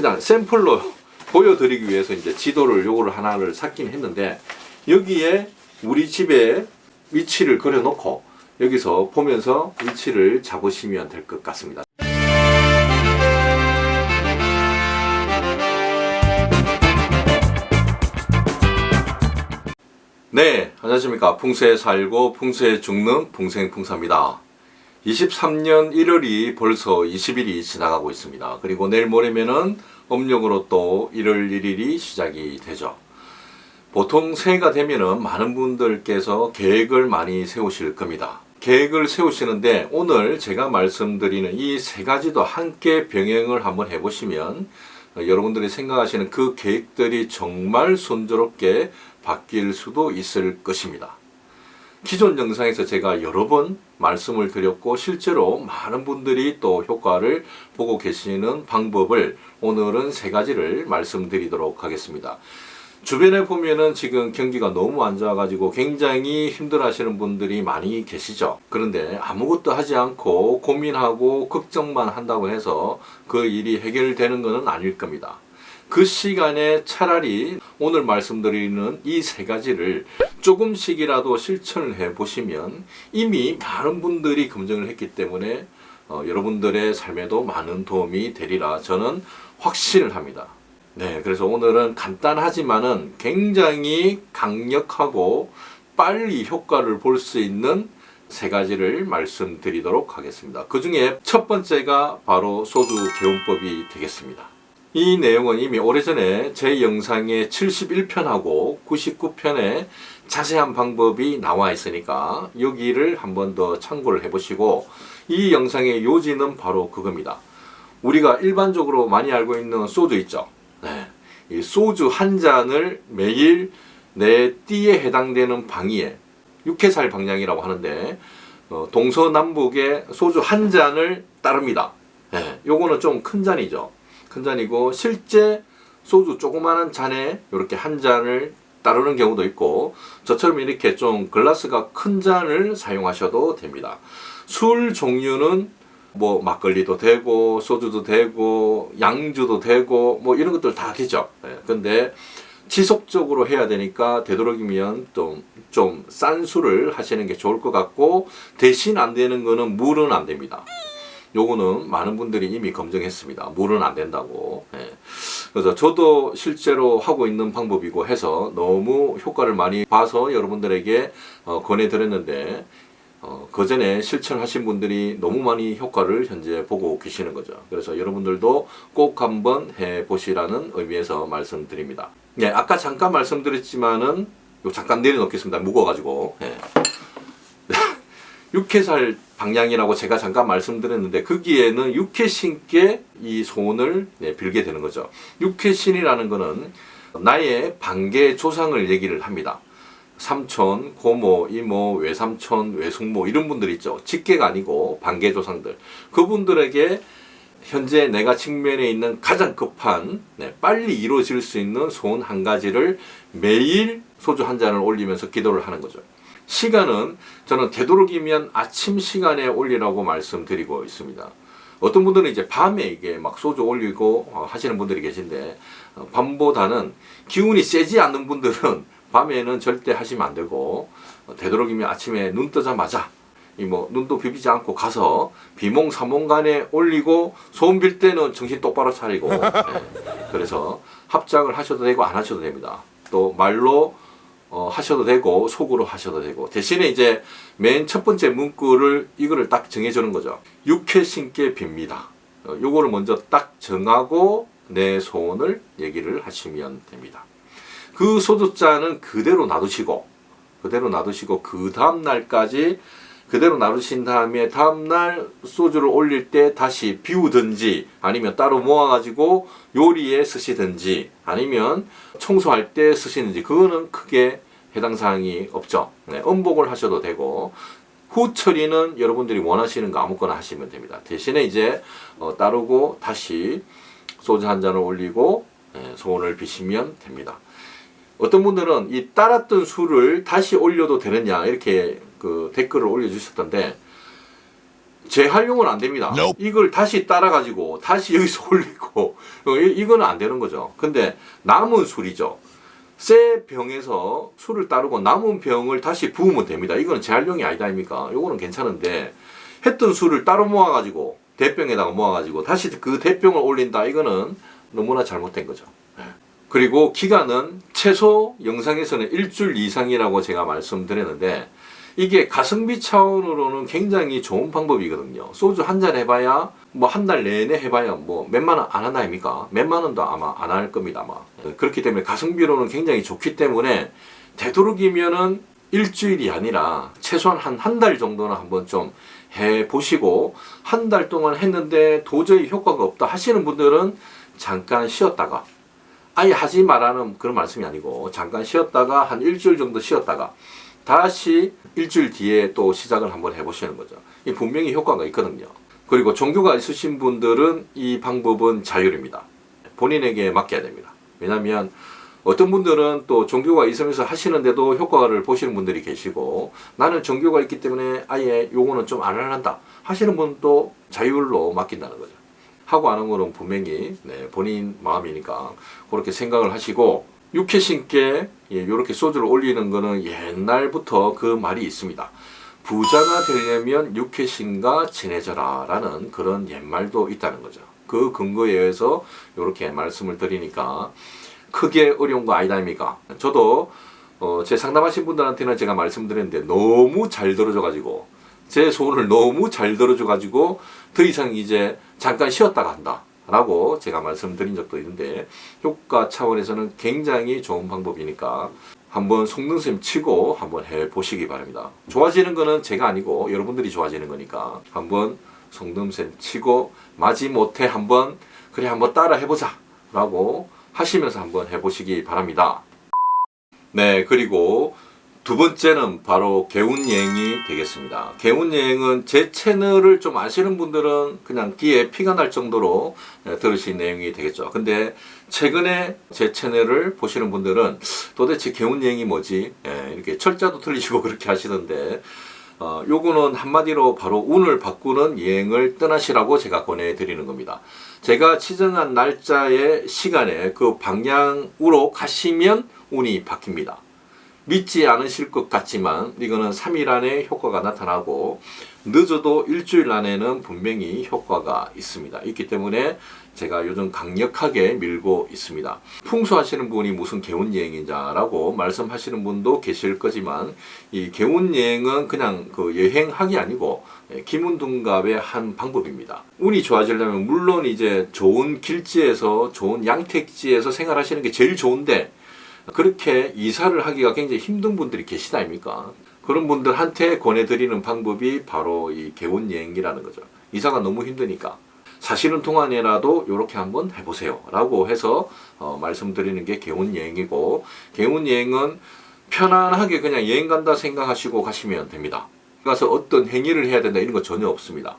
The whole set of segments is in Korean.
그냥 샘플로 보여드리기 위해서 이제 지도를 요거를 하나를 샀긴 했는데 여기에 우리 집의 위치를 그려놓고 여기서 보면서 위치를 잡으시면 될 것 같습니다. 네, 안녕하십니까. 풍수에 살고 풍수에 죽는 풍생풍사입니다. 23년 1월이 벌써 20일이 지나가고 있습니다. 그리고 내일 모레면은 음력으로 또 1월 1일이 시작이 되죠. 보통 새해가 되면은 많은 분들께서 계획을 많이 세우실 겁니다. 계획을 세우시는데 오늘 제가 말씀드리는 이 세 가지도 함께 병행을 한번 해보시면 어, 여러분들이 생각하시는 그 계획들이 정말 순조롭게 바뀔 수도 있을 것입니다. 기존 영상에서 제가 여러 번 말씀을 드렸고 실제로 많은 분들이 또 효과를 보고 계시는 방법을 오늘은 세 가지를 말씀드리도록 하겠습니다. 주변에 보면은 지금 경기가 너무 안 좋아가지고 굉장히 힘들어 하시는 분들이 많이 계시죠. 그런데 아무것도 하지 않고 고민하고 걱정만 한다고 해서 그 일이 해결되는 것은 아닐 겁니다. 그 시간에 차라리 오늘 말씀드리는 이 세 가지를 조금씩이라도 실천을 해 보시면 이미 많은 분들이 검증을 했기 때문에 어, 여러분들의 삶에도 많은 도움이 되리라 저는 확신을 합니다. 네, 그래서 오늘은 간단하지만은 굉장히 강력하고 빨리 효과를 볼 수 있는 세 가지를 말씀드리도록 하겠습니다. 그 중에 첫 번째가 바로 소주 개운법이 되겠습니다. 이 내용은 이미 오래전에 제 영상의 71편하고 99편에 자세한 방법이 나와 있으니까 여기를 한 번 더 참고를 해보시고 이 영상의 요지는 바로 그겁니다. 우리가 일반적으로 많이 알고 있는 소주 있죠. 네. 이 소주 한 잔을 매일 내 띠에 해당되는 방위에 육해살 방향이라고 하는데 어, 동서남북에 소주 한 잔을 따릅니다. 네. 요거는 좀 큰 잔이죠. 큰 잔이고 실제 소주 조그마한 잔에 이렇게 한 잔을 따르는 경우도 있고 저처럼 이렇게 좀 글라스가 큰 잔을 사용하셔도 됩니다. 술 종류는 뭐 막걸리도 되고 소주도 되고 양주도 되고 뭐 이런 것들 다 되죠. 예, 근데 지속적으로 해야 되니까 되도록이면 좀좀 싼 술을 하시는 게 좋을 것 같고 대신 안 되는 거는 물은 안 됩니다. 요거는 많은 분들이 이미 검증했습니다. 물은 안 된다고. 예. 그래서 저도 실제로 하고 있는 방법이고 해서 너무 효과를 많이 봐서 여러분들에게 어, 권해드렸는데 어, 그 전에 실천하신 분들이 너무 많이 효과를 현재 보고 계시는 거죠. 그래서 여러분들도 꼭 한번 해보시라는 의미에서 말씀드립니다. 네, 아까 잠깐 말씀드렸지만은 요 잠깐 내려놓겠습니다. 무거워가지고. 예. 육해살 방향이라고 제가 잠깐 말씀드렸는데 거기에는 육해신께 이 소원을 네, 빌게 되는 거죠. 육해신이라는 거는 나의 반계 조상을 얘기를 합니다. 삼촌, 고모, 이모, 외삼촌, 외숙모 이런 분들 있죠. 직계가 아니고 반계 조상들. 그분들에게 현재 내가 직면해 있는 가장 급한 네, 빨리 이루어질 수 있는 소원 한 가지를 매일 소주 한 잔을 올리면서 기도를 하는 거죠. 시간은 저는 되도록이면 아침 시간에 올리라고 말씀드리고 있습니다. 어떤 분들은 이제 밤에 이게 막 소주 올리고 어, 하시는 분들이 계신데 어, 밤보다는 기운이 세지 않는 분들은 밤에는 절대 하시면 안 되고 어, 되도록이면 아침에 눈 뜨자마자 이 뭐 눈도 비비지 않고 가서 비몽사몽간에 올리고 소음 빌 때는 정신 똑바로 차리고 네. 그래서 합장을 하셔도 되고 안 하셔도 됩니다. 또 말로 어, 하셔도 되고 속으로 하셔도 되고 대신에 이제 맨 첫 번째 문구를 이거를 딱 정해주는 거죠. 육회 신께 빕니다. 어, 요거를 먼저 딱 정하고 내 소원을 얘기를 하시면 됩니다. 그 소주잔은 그대로 놔두시고 그대로 놔두시고 그 다음 날까지 그대로 놔두신 다음에 다음 날 소주를 올릴 때 다시 비우든지 아니면 따로 모아가지고 요리에 쓰시든지 아니면 청소할 때 쓰시는지 그거는 크게 해당 사항이 없죠. 네, 음복을 하셔도 되고 후 처리는 여러분들이 원하시는 거 아무거나 하시면 됩니다. 대신에 이제 어, 따르고 다시 소주 한 잔을 올리고 예, 소원을 비시면 됩니다. 어떤 분들은 이 따랐던 술을 다시 올려도 되느냐 이렇게 그 댓글을 올려주셨던데 재활용은 안 됩니다. Nope. 이걸 다시 따라가지고 다시 여기서 올리고 어, 이- 이거는 안 되는 거죠. 근데 남은 술이죠. 새 병에서 술을 따르고 남은 병을 다시 부으면 됩니다. 이거는 재활용이 아니다 아닙니까? 요거는 괜찮은데 했던 술을 따로 모아가지고 대병에다가 모아가지고 다시 그 대병을 올린다. 이거는 너무나 잘못된 거죠. 예. 그리고 기간은 최소 영상에서는 일주일 이상이라고 제가 말씀드렸는데 이게 가성비 차원으로는 굉장히 좋은 방법이거든요. 소주 한 잔 해봐야 뭐 한 달 내내 해봐야 뭐 몇만 원안 한다 아닙니까? 몇만 원도 아마 안 할 겁니다 아마. 그렇기 때문에 가성비로는 굉장히 좋기 때문에 되도록이면은 일주일이 아니라 최소한 한 한 달 정도는 한번 좀 해보시고 한 달 동안 했는데 도저히 효과가 없다 하시는 분들은 잠깐 쉬었다가 아예 하지 말라는 그런 말씀이 아니고 잠깐 쉬었다가 한 일주일 정도 쉬었다가 다시 일주일 뒤에 또 시작을 한번 해보시는 거죠. 이 분명히 효과가 있거든요. 그리고 종교가 있으신 분들은 이 방법은 자율입니다. 본인에게 맡겨야 됩니다. 왜냐하면 어떤 분들은 또 종교가 있으면서 하시는데도 효과를 보시는 분들이 계시고 나는 종교가 있기 때문에 아예 요거는 좀 안 한다 하시는 분도 자율로 맡긴다는 거죠. 하고 안 하는 거는 분명히 네, 본인 마음이니까 그렇게 생각을 하시고 육회신께 이렇게 소주를 올리는 거는 옛날부터 그 말이 있습니다. 부자가 되려면 육회신과 친해져라 라는 그런 옛말도 있다는 거죠. 그 근거에 의해서 이렇게 말씀을 드리니까 크게 어려운 거 아니다 아닙니까? 저도 어, 제 상담하신 분들한테는 제가 말씀드렸는데 너무 잘 들어줘가지고 제 소원을 너무 잘 들어줘가지고 더 이상 이제 잠깐 쉬었다가 한다. 라고 제가 말씀드린 적도 있는데 효과 차원에서는 굉장히 좋은 방법이니까 한번 속는셈 치고 한번 해 보시기 바랍니다. 좋아지는 거는 제가 아니고 여러분들이 좋아지는 거니까 한번 속는셈 치고 마지못해 한번 그래 한번 따라 해보자 라고 하시면서 한번 해보시기 바랍니다. 네, 그리고 두 번째는 바로 개운여행이 되겠습니다. 개운여행은 제 채널을 좀 아시는 분들은 그냥 귀에 피가 날 정도로 네, 들으신 내용이 되겠죠. 근데 최근에 제 채널을 보시는 분들은 도대체 개운여행이 뭐지? 예, 이렇게 철자도 틀리시고 그렇게 하시던데 어, 요거는 한마디로 바로 운을 바꾸는 여행을 떠나시라고 제가 권해드리는 겁니다. 제가 지정한 날짜의 시간에 그 방향으로 가시면 운이 바뀝니다. 믿지 않으실 것 같지만 이거는 3일 안에 효과가 나타나고 늦어도 일주일 안에는 분명히 효과가 있습니다. 있기 때문에 제가 요즘 강력하게 밀고 있습니다. 풍수하시는 분이 무슨 개운 여행이냐라고 말씀하시는 분도 계실 거지만 이 개운 여행은 그냥 그 여행하기 아니고 기문둔갑의 한 방법입니다. 운이 좋아지려면 물론 이제 좋은 길지에서 좋은 양택지에서 생활하시는 게 제일 좋은데 그렇게 이사를 하기가 굉장히 힘든 분들이 계시다 아닙니까? 그런 분들한테 권해드리는 방법이 바로 이 개운 여행이라는 거죠. 이사가 너무 힘드니까. 사시는 동안이라도 이렇게 한번 해보세요. 라고 해서 어, 말씀드리는 게 개운 여행이고, 개운 여행은 편안하게 그냥 여행 간다 생각하시고 가시면 됩니다. 가서 어떤 행위를 해야 된다 이런 거 전혀 없습니다.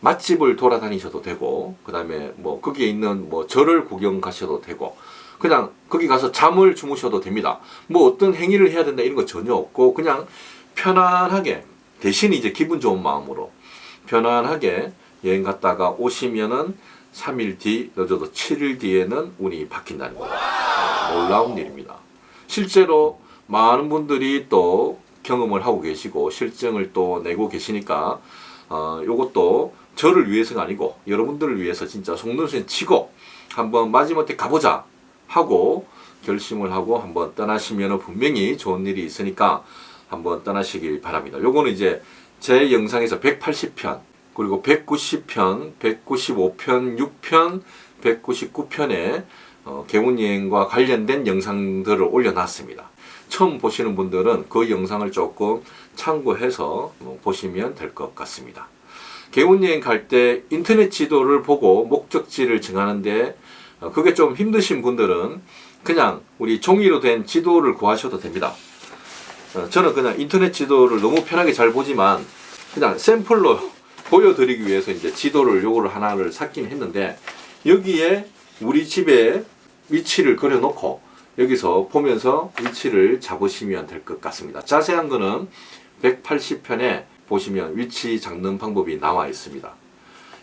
맛집을 돌아다니셔도 되고, 그 다음에 뭐 거기에 있는 뭐 절을 구경 가셔도 되고, 그냥 거기 가서 잠을 주무셔도 됩니다. 뭐 어떤 행위를 해야 된다 이런 거 전혀 없고 그냥 편안하게 대신 이제 기분 좋은 마음으로 편안하게 여행 갔다가 오시면은 3일 뒤 늦어도 7일 뒤에는 운이 바뀐다는 거예요. 놀라운 일입니다. 실제로 많은 분들이 또 경험을 하고 계시고 실증을 또 내고 계시니까 어, 요것도 저를 위해서가 아니고 여러분들을 위해서 진짜 속눈썹 치고 한번 마지못해 가보자 하고 결심을 하고 한번 떠나시면 분명히 좋은 일이 있으니까 한번 떠나시길 바랍니다. 요거는 이제 제 영상에서 180편 그리고 190편, 195편, 6편, 199편에 어, 개운여행과 관련된 영상들을 올려놨습니다. 처음 보시는 분들은 그 영상을 조금 참고해서 어, 보시면 될 것 같습니다. 개운여행 갈 때 인터넷 지도를 보고 목적지를 정하는데 어, 그게 좀 힘드신 분들은 그냥 우리 종이로 된 지도를 구하셔도 됩니다. 어, 저는 그냥 인터넷 지도를 너무 편하게 잘 보지만 그냥 샘플로 보여드리기 위해서 이제 지도를 요거를 하나를 샀긴 했는데 여기에 우리 집의 위치를 그려놓고 여기서 보면서 위치를 잡으시면 될 것 같습니다. 자세한 거는 180편에 보시면 위치 잡는 방법이 나와 있습니다.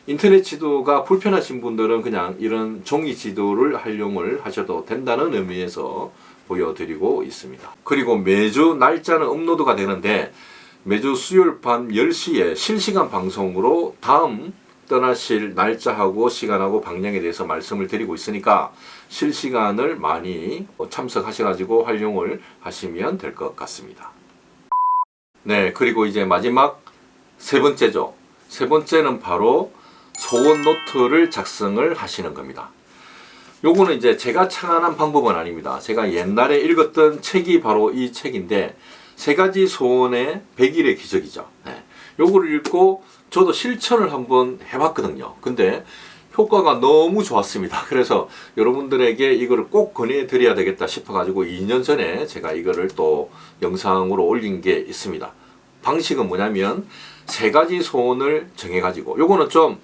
인터넷 지도가 불편하신 분들은 그냥 이런 종이 지도를 활용을 하셔도 된다는 의미에서 보여드리고 있습니다. 그리고 매주 날짜는 업로드가 되는데 매주 수요일 밤 10시에 실시간 방송으로 다음 떠나실 날짜하고 시간하고 방향에 대해서 말씀을 드리고 있으니까 실시간을 많이 참석하셔가지고 활용을 하시면 될 것 같습니다. 네, 그리고 이제 마지막 세 번째죠. 세 번째는 바로 소원 노트를 작성을 하시는 겁니다. 요거는 이제 제가 창안한 방법은 아닙니다. 제가 옛날에 읽었던 책이 바로 이 책인데 세 가지 소원의 100일의 기적이죠. 네. 요거를 읽고 저도 실천을 한번 해봤거든요. 근데 효과가 너무 좋았습니다. 그래서 여러분들에게 이거를 꼭 권해드려야 되겠다 싶어가지고 2년 전에 제가 이거를 또 영상으로 올린 게 있습니다. 방식은 뭐냐면 세 가지 소원을 정해가지고 요거는 좀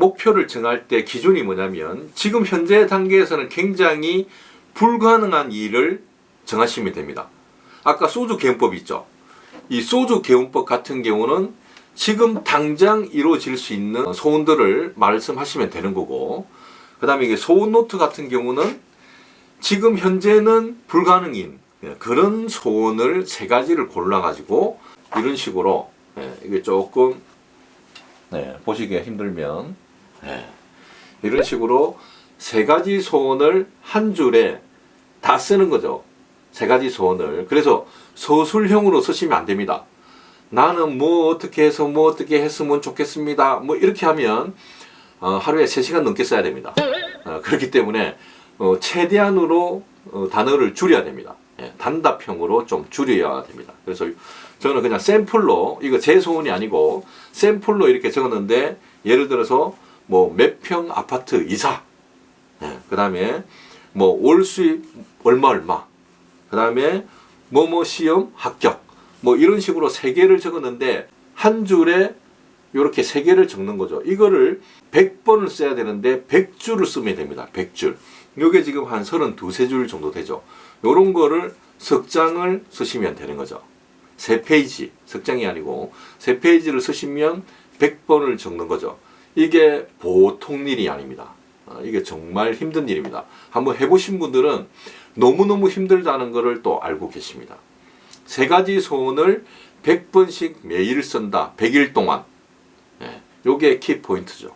목표를 정할 때 기준이 뭐냐면 지금 현재 단계에서는 굉장히 불가능한 일을 정하시면 됩니다. 아까 소주 개운법 있죠. 이 소주 개운법 같은 경우는 지금 당장 이루어질 수 있는 소원들을 말씀하시면 되는 거고, 그 다음에 이게 소원 노트 같은 경우는 지금 현재는 불가능인 그런 소원을 세 가지를 골라가지고 이런 식으로 예, 이게 조금 네, 보시기가 힘들면 네, 이런 식으로 세 가지 소원을 한 줄에 다 쓰는 거죠. 세 가지 소원을. 그래서 서술형으로 쓰시면 안 됩니다. 나는 뭐 어떻게 해서 뭐 어떻게 했으면 좋겠습니다. 뭐 이렇게 하면 어, 하루에 3시간 넘게 써야 됩니다. 어, 그렇기 때문에 어, 최대한으로 어, 단어를 줄여야 됩니다. 예, 단답형으로 좀 줄여야 됩니다. 그래서 저는 그냥 샘플로 이거 제 소원이 아니고 샘플로 이렇게 적었는데 예를 들어서 뭐 몇 평 아파트 이사 예, 그 다음에 뭐 올 수입 얼마 얼마 그 다음에 뭐뭐 시험 합격 뭐 이런 식으로 세 개를 적었는데 한 줄에 이렇게 세 개를 적는 거죠. 이거를 100번을 써야 되는데 100줄을 쓰면 됩니다. 100줄. 요게 지금 한 32, 줄 정도 되죠. 요런 거를 석 장을 쓰시면 되는 거죠. 세 페이지, 석 장이 아니고 세 페이지를 쓰시면 100번을 적는 거죠. 이게 보통 일이 아닙니다. 어, 이게 정말 힘든 일입니다. 한번 해보신 분들은 너무너무 힘들다는 것을 또 알고 계십니다. 세 가지 소원을 100번씩 매일 쓴다. 100일 동안. 예, 요게 키 포인트죠.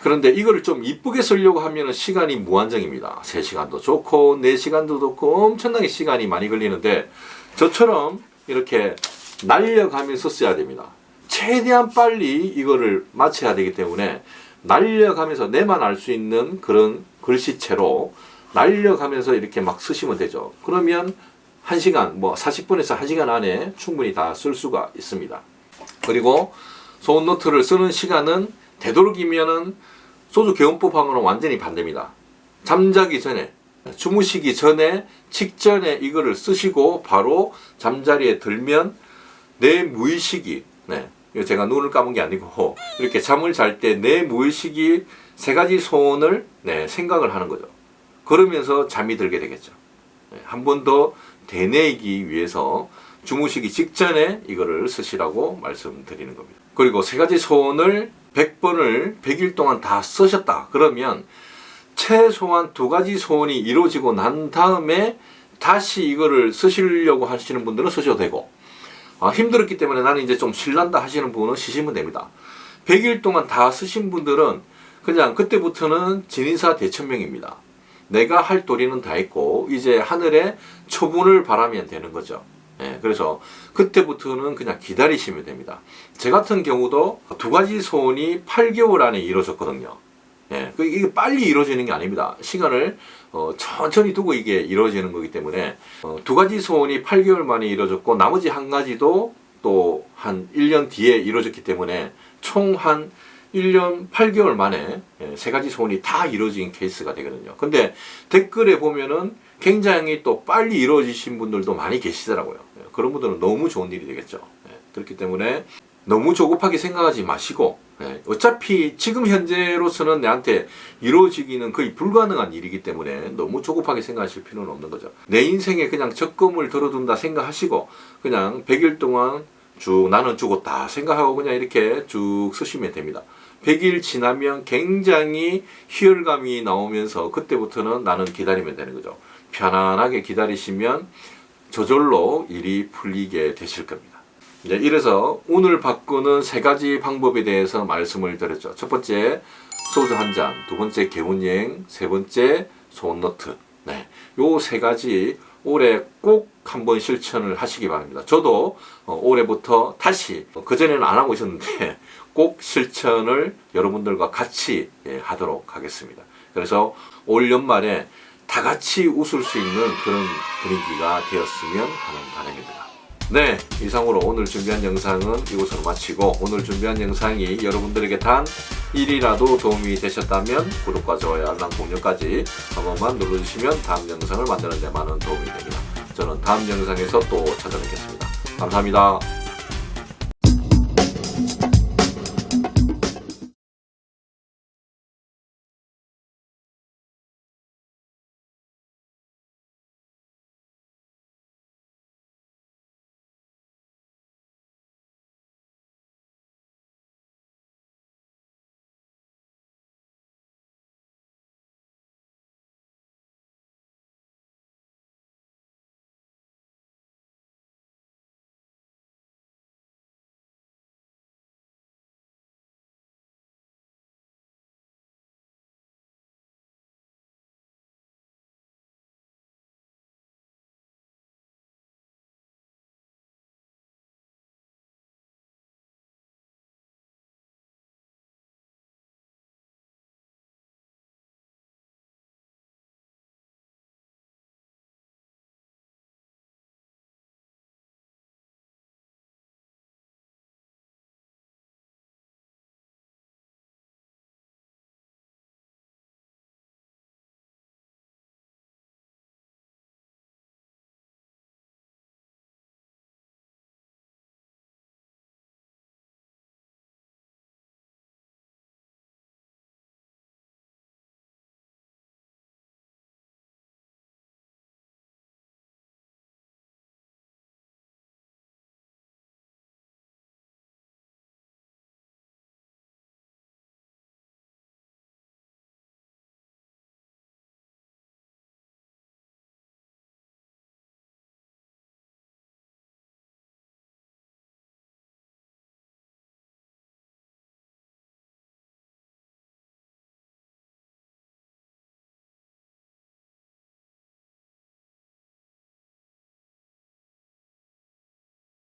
그런데 이거를 좀 이쁘게 쓰려고 하면 시간이 무한정입니다. 3시간도 좋고 4시간도 좋고 엄청나게 시간이 많이 걸리는데 저처럼 이렇게 날려가면서 써야 됩니다. 최대한 빨리 이거를 마쳐야 되기 때문에 날려가면서 내만 알 수 있는 그런 글씨체로 날려가면서 이렇게 막 쓰시면 되죠. 그러면 1시간, 뭐 40분에서 1시간 안에 충분히 다 쓸 수가 있습니다. 그리고 소원 노트를 쓰는 시간은 되도록이면은 소주 개운법하고는 완전히 반대입니다. 잠자기 전에, 주무시기 전에, 직전에 이거를 쓰시고 바로 잠자리에 들면 내 무의식이, 네, 이거 제가 눈을 감은 게 아니고 이렇게 잠을 잘 때 내 무의식이 세 가지 소원을 네, 생각을 하는 거죠. 그러면서 잠이 들게 되겠죠. 네, 한번 더 되뇌기 위해서 주무시기 직전에 이거를 쓰시라고 말씀드리는 겁니다. 그리고 세 가지 소원을 100번을 100일 동안 다 쓰셨다. 그러면 최소한 두 가지 소원이 이루어지고 난 다음에 다시 이거를 쓰시려고 하시는 분들은 쓰셔도 되고 아, 힘들었기 때문에 나는 이제 좀 실난다 하시는 분은 쉬시면 됩니다. 100일 동안 다 쓰신 분들은 그냥 그때부터는 진인사 대천명입니다. 내가 할 도리는 다 했고 이제 하늘에 초분을 바라면 되는 거죠. 예, 그래서 그때부터는 그냥 기다리시면 됩니다. 제 같은 경우도 두 가지 소원이 8개월 안에 이루어졌거든요. 예, 그 이게 빨리 이루어지는 게 아닙니다. 시간을 어, 천천히 두고 이게 이루어지는 거기 때문에 어, 두 가지 소원이 8개월 만에 이루어졌고 나머지 한 가지도 또 한 1년 뒤에 이루어졌기 때문에 총 한 1년 8개월 만에 예, 세 가지 소원이 다 이루어진 케이스가 되거든요. 근데 댓글에 보면은 굉장히 또 빨리 이루어지신 분들도 많이 계시더라고요. 예, 그런 분들은 너무 좋은 일이 되겠죠. 예, 그렇기 때문에 너무 조급하게 생각하지 마시고 예, 어차피 지금 현재로서는 내한테 이루어지기는 거의 불가능한 일이기 때문에 너무 조급하게 생각하실 필요는 없는 거죠. 내 인생에 그냥 적금을 들어둔다 생각하시고 그냥 100일 동안 쭉 나는 죽었다 생각하고 그냥 이렇게 쭉 쓰시면 됩니다. 100일 지나면 굉장히 희열감이 나오면서 그때부터는 나는 기다리면 되는 거죠. 편안하게 기다리시면 저절로 일이 풀리게 되실 겁니다. 네, 이래서 운을 바꾸는 세 가지 방법에 대해서 말씀을 드렸죠. 첫 번째 소주 한 잔, 두 번째 개운여행, 세 번째 소원노트. 네, 요 세 가지 올해 꼭 한번 실천을 하시기 바랍니다. 저도 어, 올해부터 다시 그 전에는 안 하고 있었는데 꼭 실천을 여러분들과 같이 예, 하도록 하겠습니다. 그래서 올 연말에 다 같이 웃을 수 있는 그런 분위기가 되었으면 하는 바람입니다. 네, 이상으로 오늘 준비한 영상은 이곳으로 마치고 오늘 준비한 영상이 여러분들에게 단 1이라도 도움이 되셨다면 구독과 좋아요, 알람 공유까지 한 번만 눌러주시면 다음 영상을 만드는 데 많은 도움이 됩니다. 저는 다음 영상에서 또 찾아뵙겠습니다. 감사합니다.